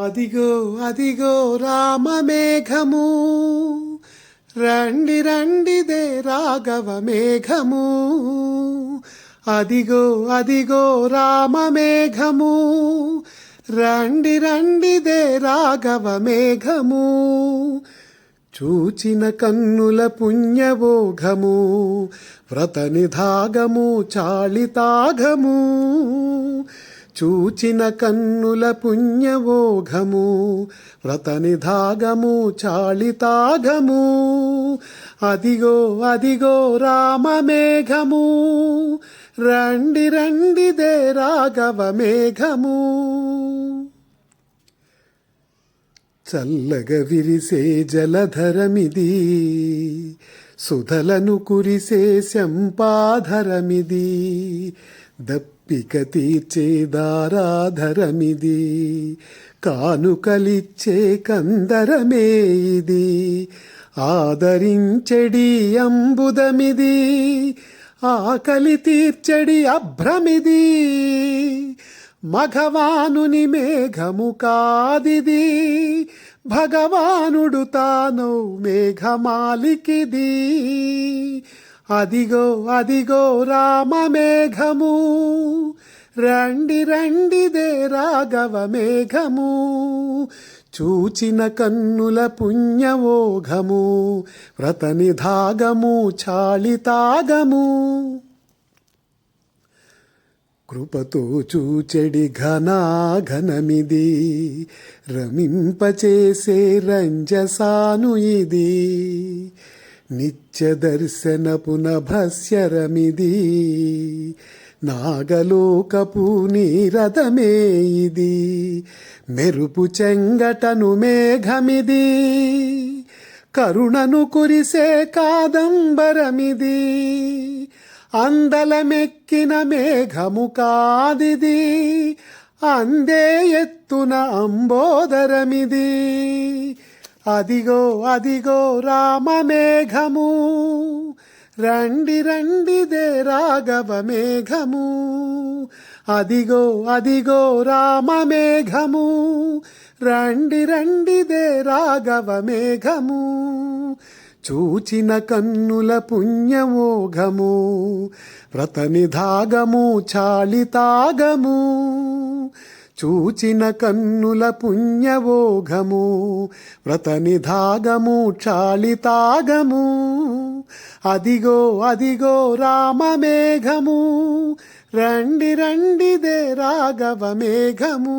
అదిగో అదిగో రామమేఘము. రండి రండిదే రాఘవ మేఘము అదిగో అదిగో రామమేఘము. రండి రండిదే రాఘవ మేఘము చూచిన కన్నుల పుణ్యవోఘము వ్రత నిధాగము చాళితాగము చూచిన కన్నుల పుణ్యవోఘము వ్రతనిధాగము చాళితాగము. అదిగో అదిగో రామమేఘము రండి రండిదే రాఘవ మేఘము చల్లగ విరిసే జలధరమిది సుధలను కురిసే శంపాధరమిది దప్పిక తీర్చేదారాధరమిది కానుకలిచ్చే కందరమే ఇది. ఆదరించెడి అంబుదమిది. ఆకలి తీర్చెడి అభ్రమిది. మఘవానుని మేఘము కాదిది. భగవానుడు తాను మేఘమాలికిది. అదిగో అదిగో రామమేఘము. రండి రండిదే రాఘవ మేఘము చూచిన కన్నుల పుణ్యవోఘము. వ్రతనిధాగము చాళితాగము కృపతో చూచెడి ఘనాఘనమిది. రమింపచేసే రంజసాను ఇది. నిత్య దర్శనపు నభస్యరమిది నాగలోకపు నీరథమే ఇది. మెరుపు చెంగటను మేఘమిది. కరుణను కురిసే కాదంబరమిది. అందలమెక్కిన మేఘము కాదిది. అందే ఎత్తున అంబోదరమిది. అదిగో అదిగో రామమేఘము. రండి రండిదే రాఘవ మేఘము అదిగో అదిగో రామమేఘము. రండి రండిదే రాఘవ మేఘము చూచిన కన్నుల పుణ్యమోఘము. వ్రత నిధాగము చాళితాగము చూచిన కన్నుల పుణ్యవోఘము వ్రత నిధాగము చాళితాగము అదిగో అదిగో రామమేఘము రండి రండిదే రాఘవ మేఘము.